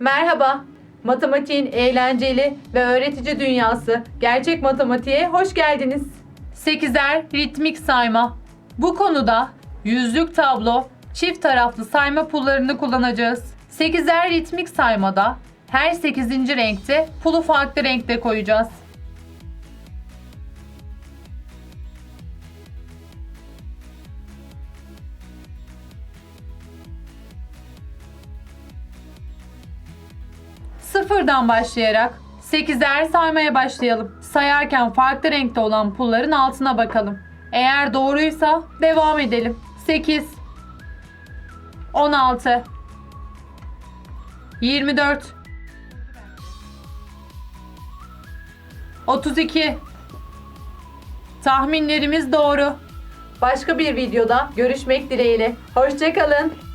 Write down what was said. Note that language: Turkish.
Merhaba. Matematiğin eğlenceli ve öğretici dünyası gerçek matematiğe hoş geldiniz. Sekizer ritmik sayma. Bu konuda yüzlük tablo, çift taraflı sayma pullarını kullanacağız. Sekizer ritmik saymada her sekizinci renkte pulu farklı renkte koyacağız. Sıfırdan başlayarak 8'er saymaya başlayalım. Sayarken farklı renkte olan pulların altına bakalım. Eğer doğruysa devam edelim. 8 16 24 32 Tahminlerimiz doğru. Başka bir videoda görüşmek dileğiyle. Hoşçakalın.